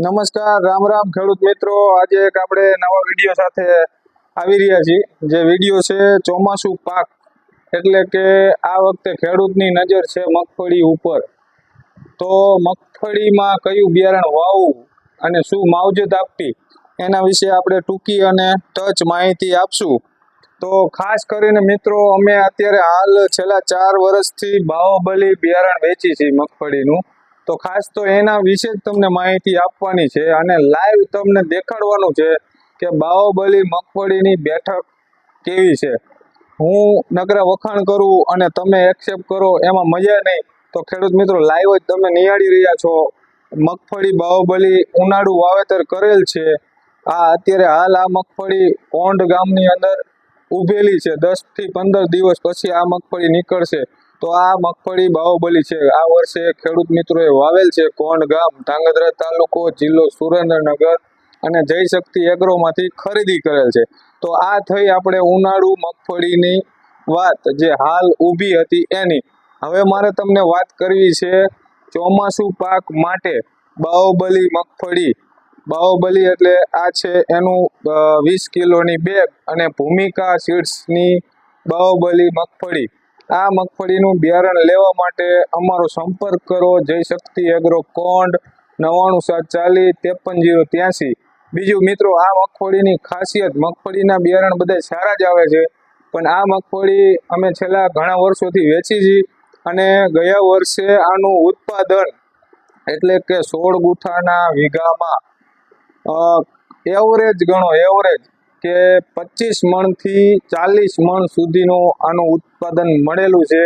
નમસ્કાર, રામ રામ ખેડૂત મિત્રો. આજે એક આપણે નવા વીડિયો સાથે આવી રહ્યા છીએ. જે વીડિયો છે ચોમાસું પાક. એટલે કે આ વખતે ખેડૂતની નજર છે મગફળી ઉપર. તો મગફળીમાં કયું બિયારણ વાવવું અને શું માવજત આપવી એના વિશે આપણે ટૂંકી અને ટચ માહિતી આપશું. તો ખાસ કરીને મિત્રો, અમે અત્યારે હાલ છેલ્લા ચાર વર્ષથી બાહોબલી બિયારણ વેચી છે મગફળીનું. તો ખાસ તો એના વિશે જ તમને માહિતી આપવાની છે અને લાઈવ તમને દેખાડવાનું છે કે બાહોબલી મગફળીની બેઠક કેવી છે. હું નકરા વખાણ કરું અને તમે એક્સેપ્ટ કરો, એમાં મજા નહીં. તો ખેડૂત મિત્રો લાઈવ જ તમે નિહાળી રહ્યા છો. મગફળી બાહોબલી ઉનાળુ વાવેતર કરેલ છે. આ અત્યારે હાલ આ મગફળી કોંડ ગામની અંદર ઉભેલી છે. દસથી પંદર દિવસ પછી આ મગફળી નીકળશે. તો આ મગફળી બાહુબલી છે. આ વર્ષે ખેડૂત મિત્રોએ વાવેલ છે કોંડ ગામ, ધાંગધ્રા તાલુકો, જિલ્લો સુરેન્દ્રનગર અને જય શક્તિ એગ્રોમાંથી ખરીદી કરેલ છે. તો આ થઈ આપણે ઉનાળુ મગફળીની વાત જે હાલ ઊભી હતી એની. હવે મારે તમને વાત કરવી છે ચોમાસુ પાક માટે બાહુબલી મગફળી. બાહુબલી એટલે આ છે એનું વીસ કિલોની બેગ અને ભૂમિકા સીડ્સની બાહોબલી મગફળી. આ મગફળીનું બિયારણ લેવા માટે અમારો સંપર્ક કરો. જય શક્તિ એગ્રો કોન્ડ નવ્વાણું સાત ચાલીસ, ત્રેપન જીરો ત્યાંસી. બીજું, મિત્રો, આ મગફળીની ખાસિયત, મગફળીના બિયારણ બધા સારા જ આવે છે. પણ આ મગફળી અમે છેલ્લા ઘણા વર્ષોથી વેચી છીએ અને ગયા વર્ષે આનું ઉત્પાદન એટલે કે સોળ ગુઠાના વીઘામાં એવરેજ ગણો એવરેજ કે પચીસ મણથી ચાલીસ મણ સુધીનું આનું ઉત્પાદન મળેલું છે.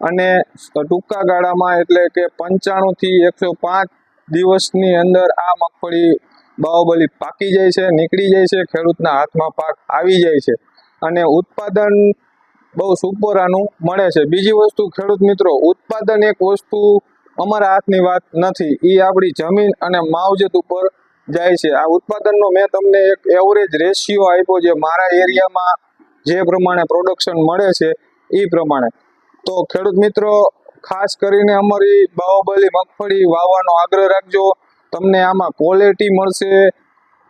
અને ટૂંકા ગાળામાં એટલે કે પંચાણુંથી એકસો પાંચ દિવસની અંદર આ મગફળી બાહોબલી પાકી જાય છે, નીકળી જાય છે, ખેડૂતના હાથમાં પાક આવી જાય છે. અને ઉત્પાદન બહુ સુપર આનું મળે છે. બીજી વસ્તુ, ખેડૂત મિત્રો, ઉત્પાદન એક વસ્તુ અમારા હાથની વાત નથી. એ આપણી જમીન અને માવજત ઉપર જાય છે. આ ઉત્પાદનનો મેં તમને એક એવરેજ રેશિયો આપ્યો છે. મારા એરિયામાં જે પ્રમાણે પ્રોડક્શન મળે છે એ પ્રમાણે. તો ખેડૂત મિત્રો, ખાસ કરીને અમારી બાહોબલી મગફળી વાવવાનો આગ્રહ રાખજો. તમને આમાં ક્વોલિટી મળશે,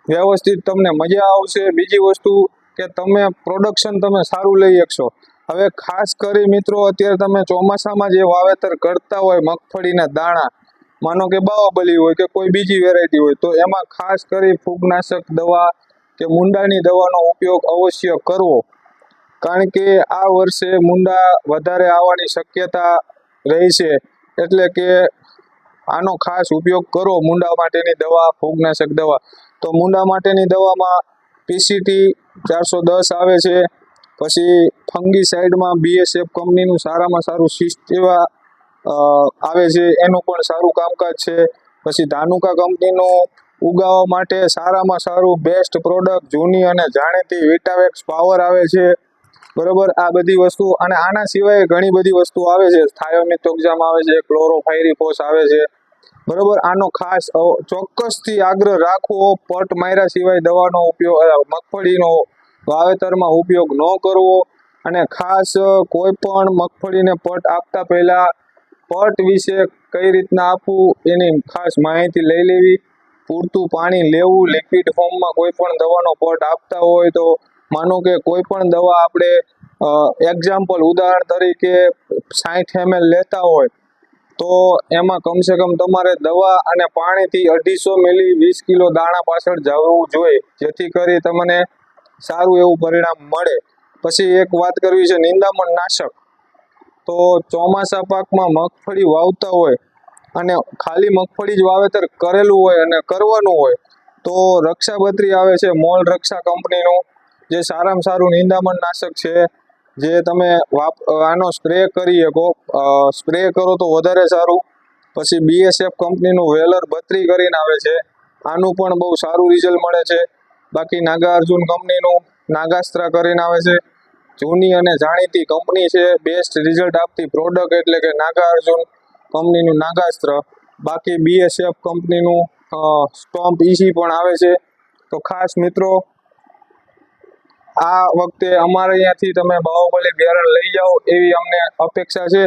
વ્યવસ્થિત તમને મજા આવશે. બીજી વસ્તુ કે તમે પ્રોડક્શન તમે સારું લઈ શકશો. હવે ખાસ કરી મિત્રો, અત્યારે તમે ચોમાસામાં જે વાવેતર કરતા હોય મગફળીના દાણા માનો કે બાવાબલી હોય કે કોઈ બીજી વેરાયટી હોય, તો એમાં ખાસ કરી ફૂગનાશક દવા કે મુંડાની દવાનો ઉપયોગ અવશ્ય કરવો. કારણ કે આ વર્ષે મુંડા વધારે આવવાની શક્યતા રહી છે, એટલે કે આનો ખાસ ઉપયોગ કરો મુંડા માટેની દવા, ફૂગનાશક દવા. તો મુંડા માટેની દવામાં પીસીટી ચારસો દસ આવે છે, પછી ફંગી સાઈડમાં બીએસએફ કંપનીનું સારામાં સારું સિસ્ટેવા આવે છે, એનું પણ સારું કામકાજ છે. પછી ધાનુકા કંપનીનું ઉગાવવા માટે સારામાં સારું બેસ્ટ પ્રોડક્ટ જૂની અને જાણીતી વિટાવેક્સ પાવર આવે છે. બરોબર? આ બધી વસ્તુ અને આના સિવાય ઘણી બધી વસ્તુ આવે છે. થાયોમિથોક્ઝામ આવે છે ક્લોરોફાયરીફોસ આવે છે. બરોબર? આનો ખાસ ચોક્કસથી આગ્રહ રાખવો, પટ માયરા સિવાય દવાનો ઉપયોગ મગફળીનો વાવેતરમાં ઉપયોગ ન કરવો અને ખાસ કોઈ પણ મગફળીને પટ આપતા પહેલા પટ વિશે કઈ રીતના આપવું એની ખાસ માહિતી લઈ લેવી. પૂરતું પાણી લેવું લિક્વિડ ફોર્મમાં કોઈ પણ દવાનો પટ આપતા હોય તો માનો કે કોઈ પણ દવા આપણે એક્ઝામ્પલ ઉદાહરણ તરીકે સાઠ એમએલ લેતા હોય, તો એમાં કમસે કમ તમારે દવા અને પાણીથી અઢીસો મિલી, વીસ કિલો દાણા પાછળ જવું જોઈએ, જેથી કરી તમને સારું એવું પરિણામ મળે. પછી એક વાત કરવી છે, નિંદામણ નાશક. તો ચોમાસા પાકમાં મગફળી વાવતા હોય અને ખાલી મગફળી જ વાવેતર કરેલું હોય અને કરવાનું હોય, તો રક્ષાબત્રી આવે છે મોલ રક્ષા કંપનીનું, જે સારામાં સારું નિંદામણ નાશક છે, જે તમે વાપ, આનો સ્પ્રે કરી શકો. સ્પ્રે કરો તો વધારે સારું. પછી બીએસએફ કંપનીનું વેલર બત્રી કરીને આવે છે. આનું પણ બહુ સારું રિઝલ્ટ મળે છે. બાકી નાગાર્જુન કંપનીનું નાગાસ્ત્રા કરીને આવે છે. જૂની અને જાણીતી કંપની છે. બેસ્ટ રિઝલ્ટ આપતી પ્રોડક્ટ એટલે કે નાગા અર્જુન કંપનીનું નાગાસ્ત્ર. બાકી બીએસએફ કંપનીનું સ્ટોમ્પ ઇસી પણ આવે છે. તો ખાસ મિત્રો, આ વખતે અમારે અહીંયાથી તમે બાહુબલી બિયારણ લઈ જાઓ એવી અમને અપેક્ષા છે.